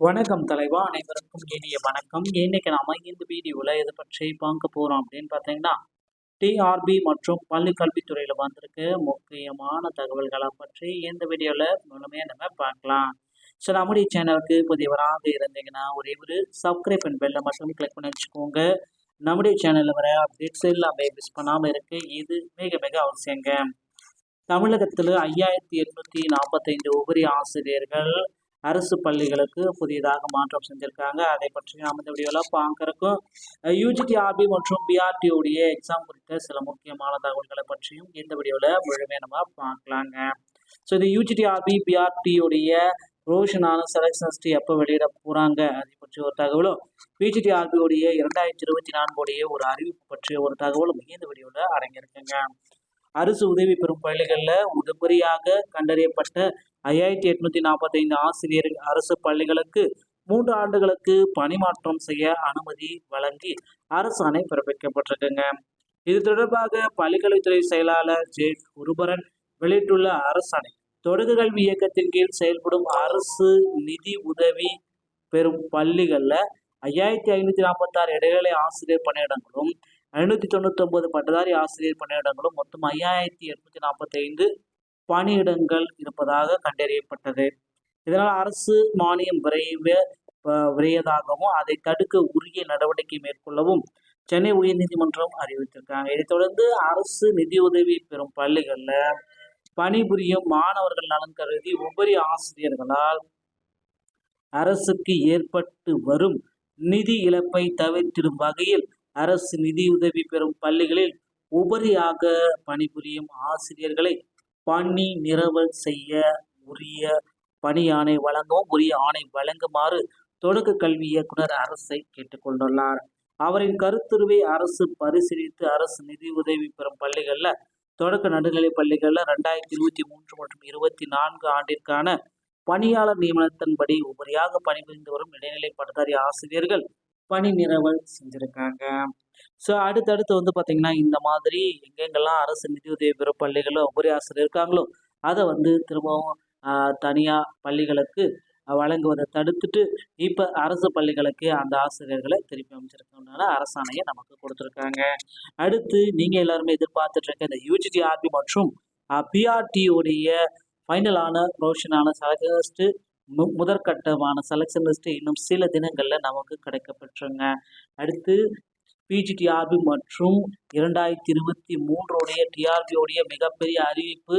வணக்கம் தலைவா அனைவருக்கும் இனிய வணக்கம். இன்னைக்கு நாம இந்த வீடியோவில் எதை பற்றி பார்க்க போகிறோம் அப்படின்னு பார்த்தீங்கன்னா டிஆர்பி மற்றும் பள்ளி கல்வித்துறையில் வந்திருக்க முக்கியமான தகவல்களை பற்றி இந்த வீடியோவில் மூலமே நம்ம பார்க்கலாம். ஸோ நம்முடைய சேனலுக்கு புதியவராக இருந்தீங்கன்னா ஒரே ஒரு சப்ஸ்கிரைப் அண்ட் பெல்லை மட்டும் கிளிக் பண்ணி வச்சுக்கோங்க. நம்முடைய சேனலில் வர அப்டேட்ஸ் எல்லாமே மிஸ் பண்ணாமல் இருக்கு. இது மிக மிக அவசியங்க. தமிழகத்தில் ஐயாயிரத்தி எட்நூற்றி நாற்பத்தைந்து உபரி ஆசிரியர்கள் அரசு பள்ளிகளுக்கு புதியதாக மாற்றம் செஞ்சுருக்காங்க. அதை பற்றி நாம் இந்த வீடியோவில் பார்க்குறக்கும் யூஜிடிஆர்பி மற்றும் பிஆர்டியோடைய எக்ஸாம் குறித்த சில முக்கியமான தகவல்களை பற்றியும் இந்த வீடியோவில் முழுமையாக நம்ம பார்க்கலாங்க. ஸோ இந்த யூஜிடிஆர்பி பிஆர்டியோடைய ரோஷனான செலக்ஷன்ஸ்டி எப்போ வெளியிட போகிறாங்க அதை பற்றி ஒரு தகவலும் பிஜிடிஆர்பியோடைய இரண்டாயிரத்தி இருபத்தி நான்குடைய ஒரு அறிவிப்பு பற்றிய ஒரு தகவலும் இந்த வீடியோவில் அடங்கியிருக்குங்க. அரசு உதவி பெறும் பள்ளிகளில் முதன்முறையாக கண்டறியப்பட்ட ஐயாயிரத்தி எட்நூத்தி நாற்பத்தைந்து ஆசிரியர் அரசு பள்ளிகளுக்கு மூன்று ஆண்டுகளுக்கு பணிமாற்றம் செய்ய அனுமதி வழங்கி அரசாணை பிறப்பிக்கப்பட்டிருக்குங்க. இது தொடர்பாக பள்ளிக்கல்வித்துறை செயலாளர் ஜே குருபரன் வெளியிட்டுள்ள அரசாணை தொடக்க கல்வி இயக்கத்தின் கீழ் செயல்படும் அரசு நிதி உதவி பெறும் பள்ளிகளில் ஐயாயிரத்தி ஐநூற்றி நாற்பத்தாறு இடைநிலை ஆசிரியர் பணியிடங்களும் ஐநூற்றி தொண்ணூற்றி ஒன்பது பட்டதாரி ஆசிரியர் பணியிடங்களும் மொத்தம் ஐயாயிரத்தி எட்நூற்றி நாற்பத்தி ஐந்து பணியிடங்கள் இருப்பதாக கண்டறியப்பட்டது. இதனால் அரசு மானியம் விரைவ விரையதாகவும் அதை தடுக்க உரிய நடவடிக்கை மேற்கொள்ளவும் சென்னை உயர்நீதிமன்றம் அறிவித்திருக்காங்க. இதைத் தொடர்ந்து அரசு நிதியுதவி பெறும் பள்ளிகளில் பணிபுரியும் மாணவர்கள் நலன் கருதி உபரி ஆசிரியர்களால் அரசுக்கு ஏற்பட்டு வரும் நிதி இழப்பை தவிர்த்திடும் வகையில் அரசு நிதியுதவி பெறும் பள்ளிகளில் உபரியாக பணிபுரியும் ஆசிரியர்களை பணி நிரவல் செய்ய உரிய பணி ஆணை வழங்கவும் உரிய ஆணை வழங்குமாறு தொடக்க கல்வி இயக்குனர் அரசை கேட்டுக்கொண்டுள்ளார். அவரின் கருத்துருவை அரசு பரிசீலித்து அரசு நிதி உதவி பெறும் பள்ளிகளில் தொடக்க நடுநிலை பள்ளிகளில் ரெண்டாயிரத்தி இருபத்தி மூன்று மற்றும் இருபத்தி நான்கு ஆண்டிற்கான பணியாளர் நியமனத்தின்படி உபரியாக பணிபுரிந்து வரும் இடைநிலை பட்டதாரி ஆசிரியர்கள் பணி நிரவல் செஞ்சுருக்காங்க. ஸோ அடுத்தடுத்து வந்து பார்த்திங்கன்னா இந்த மாதிரி எங்கெங்கெல்லாம் அரசு நிதியுதவி பெற பள்ளிகளோ உபரி ஆசிரியர் இருக்காங்களோ அதை வந்து திரும்பவும் தனியாக பள்ளிகளுக்கு வழங்குவதை தடுத்துட்டு இப்போ அரசு பள்ளிகளுக்கு அந்த ஆசிரியர்களை திருப்பி அமைச்சிருக்கணும்னால அரசாணையை நமக்கு கொடுத்துருக்காங்க. அடுத்து நீங்கள் எல்லாருமே எதிர்பார்த்துட்டு இருக்க இந்த யூஜிடிஆர்பி மற்றும் பிஆர்டியோடைய ஃபைனலான ப்ரொஃபஷனான செலக்ஷன் முதற்கட்டமான செலெக்ஷன் லிஸ்ட்டு இன்னும் சில தினங்களில் நமக்கு கிடைக்கப்பெற்றுங்க. அடுத்து பிஜிடிஆர்பி மற்றும் இரண்டாயிரத்தி இருபத்தி மூன்றுடைய டிஆர்பியோடைய மிகப்பெரிய அறிவிப்பு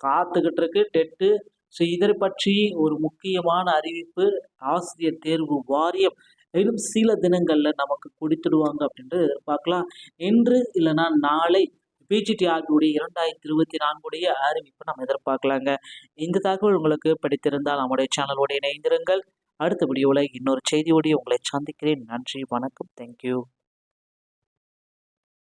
காத்துக்கிட்டு இருக்கு டெட்டு. ஸோ இதை பற்றி ஒரு முக்கியமான அறிவிப்பு ஆசிரியர் தேர்வு வாரியம் இன்னும் சில தினங்களில் நமக்கு கொடுத்துடுவாங்க அப்படின்ட்டு எதிர்பார்க்கலாம். இன்று இல்லைனா நாளை பிஜிடிஆர்பியுடைய இரண்டாயிரத்தி இருபத்தி நான்குடைய அறிவிப்பு நம்ம எதிர்பார்க்கலாங்க. இந்த தகவல் உங்களுக்கு படித்திருந்தால் நம்முடைய சேனலோடு இணைந்திருங்கள். அடுத்த வீடியோவில் இன்னொரு செய்தியோடைய உங்களை சந்திக்கிறேன். நன்றி வணக்கம். தேங்க்யூ